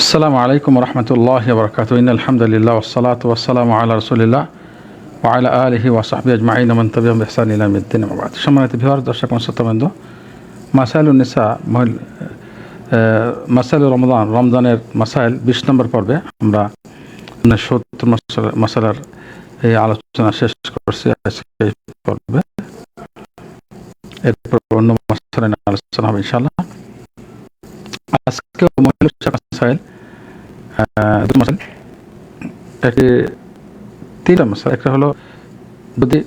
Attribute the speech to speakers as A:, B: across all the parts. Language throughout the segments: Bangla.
A: আসসালামু আলাইকুম রহমতুল্লাহ বরকাত ইন আলহামদুলিল্লাহ ওসালাত ওয়াসালাম আল্লাহ রসুলিল্লাহ ওয়াইলা আলহি ওয়াসাবি আজমাইন মন্তবিম ইহসান ইলামুদ্দিন আবাদ সম্মানিত ভিওয়ার দর্শক মসতবন্দ মাসাইল নিসা মহিল মাসাইল রমদান রমজানের মাসাইল বিশ নম্বর পর্বে আমরা সত্তর মশালার এই আলোচনা শেষ করছি আজকে এই পর্বে এরপর অন্য মশালা নিয়ে আলোচনা হবে ইনশাল্লাহ আজকে মহিলা মাসাইল দুটো মাসাইল একটি তিনটা মাসাইল একটা হলো যদি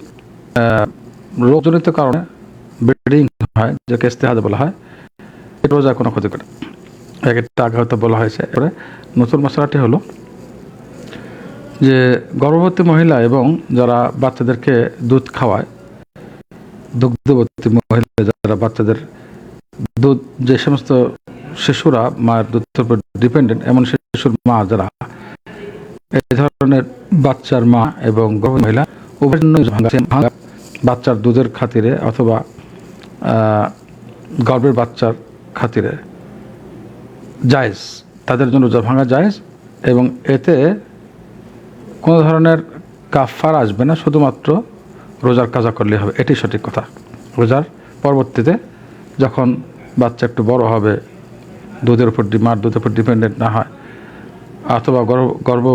A: রোগজনিত কারণে ব্লিডিং হয়, যাকে ইস্তেহাদে বলা হয়, এটা রোজা কোনো ক্ষতি করে এক একটা আগে হয়তো বলা হয়েছে। এবারে নতুন মশলাটি হলো যে গর্ভবতী মহিলা এবং যারা বাচ্চাদেরকে দুধ খাওয়ায়, দুগ্ধবতী মহিলা যারা বাচ্চাদের দুধ যে সমস্ত শিশুরা মায়ের দুধের উপর ডিপেন্ডেন্ট এমন শিশুর মা যারা এই ধরনের বাচ্চার মা এবং গর্ভবতী মহিলা উভয়ের ভাঙা- বাচ্চার দুধের খাতিরে অথবা গর্ভের বাচ্চার খাতিরে জায়েজ। তাদের জন্য রোজা ভাঙা জায়েজ এবং এতে কোনো ধরনের কাফার আসবে না, শুধুমাত্র রোজার কাজা করলে হবে। এটি সঠিক কথা। রোজার পরবর্তীতে যখন বাচ্চা একটু বড় হবে দুধের উপর মার দুধের উপর ডিপেন্ডেন্ট না হয়। অথবা গর্ভ গর্ভ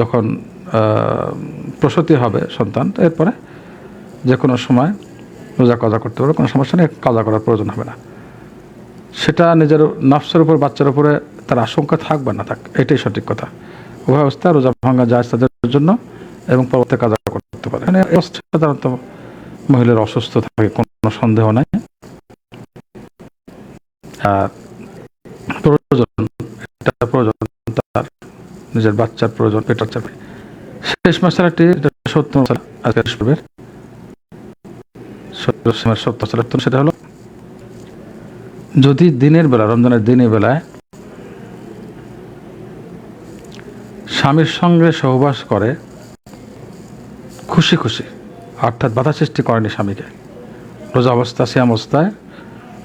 A: যখন প্রসূতি হবে সন্তান, এরপরে যে কোনো সময় রোজা কাজা করতে পারবে, কোনো সমস্যা নেই কাজা করার প্রয়োজন হবে না। সেটা নিজের নফসের উপর, বাচ্চার উপরে তার আশঙ্কা থাক বা না, থাক, এটাই সঠিক কথা। উভয় অবস্থা রোজা ভাঙা যায় তাদের জন্য এবং পরবর্তী কাজা করতে পারে। মানে সাধারণত মহিলার অসুস্থ থাকে, কোনো সন্দেহ নাই। আর এটা প্রয়োজন, তার নিজের বাচ্চার প্রয়োজন, পেটার চাপে। শেষ এটা সত্য মশলা আজকে পূর্বের সেটা হলো, যদি দিনের বেলা, রমজানের দিনের বেলায় স্বামীর সঙ্গে সহবাস করে, খুশি খুশি, অর্থাৎ বাধা সৃষ্টি করেনি স্বামীকে, রোজা অবস্থা সে অবস্থায়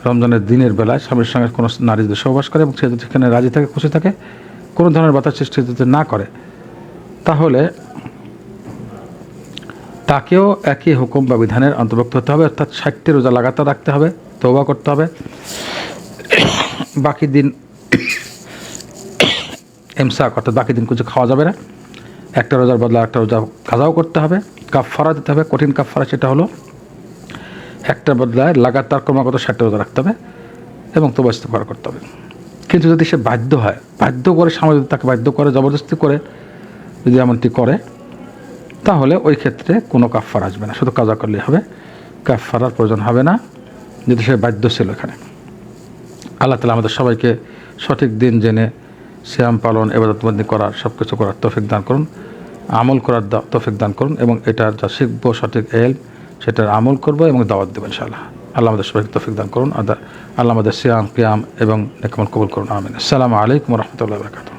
A: রমজানের দিনের বেলায় স্বামীর সঙ্গে কোনো নারী যদি সহবাস করে এবং সে যদি সেখানে রাজি থাকে, খুশি থাকে, কোনো ধরনের বাধা সৃষ্টি যদি না করে, তাহলে তাকেও একই হুকুম বা বিধানের অন্তর্ভুক্ত হতে হবে, অর্থাৎ ষাটটি রোজা লাগাতার রাখতে হবে তৌবা করতে হবে। বাকি দিন এমসাক অর্থাৎ বাকি দিন কিছু খাওয়া যাবে না। একটা রোজার বদলে একটা রোজা কাজাও করতে হবে। কাফারা দিতে হবে। কঠিন কাফারা সেটা হলো একটা বদলায় লাগাতার ক্রমাগত ষাটটা রোজা রাখতে হবে এবং তবা ইস্তেফার করতে হবে। কিন্তু যদি সে বাধ্য হয়, বাধ্য করে যদি তাকে বাধ্য করে, জবরদস্তি করে, যদি এমনটি করে, তাহলে ওই ক্ষেত্রে কোনো কাফার আসবে না। শুধু কাজা করলেই হবে কাফারার প্রয়োজন হবে না যদি সে বাধ্য ছিল এখানে। আল্লাহ তালা আমাদের সবাইকে সঠিক দিন জেনে শ্যাম পালন, এবাদতবন্দি করার সব কিছু করার তফিক দান করুন, আমল করার তৌফিক দান করুন এবং এটার যা শিখব সঠিক এল সেটার আমল করব এবং দাওয়াত দেবেন ইনশাআল্লাহ। আল্লাহ আমাদের সবাইকে তফিক দান করুন, আদা আল্লাহ আমাদের শিয়াম কিয়াম এবং নেকমল কবুল করুন, আমিন। আসসালামু আলাইকুম রহমতুল্লাহ বরকাতুহ।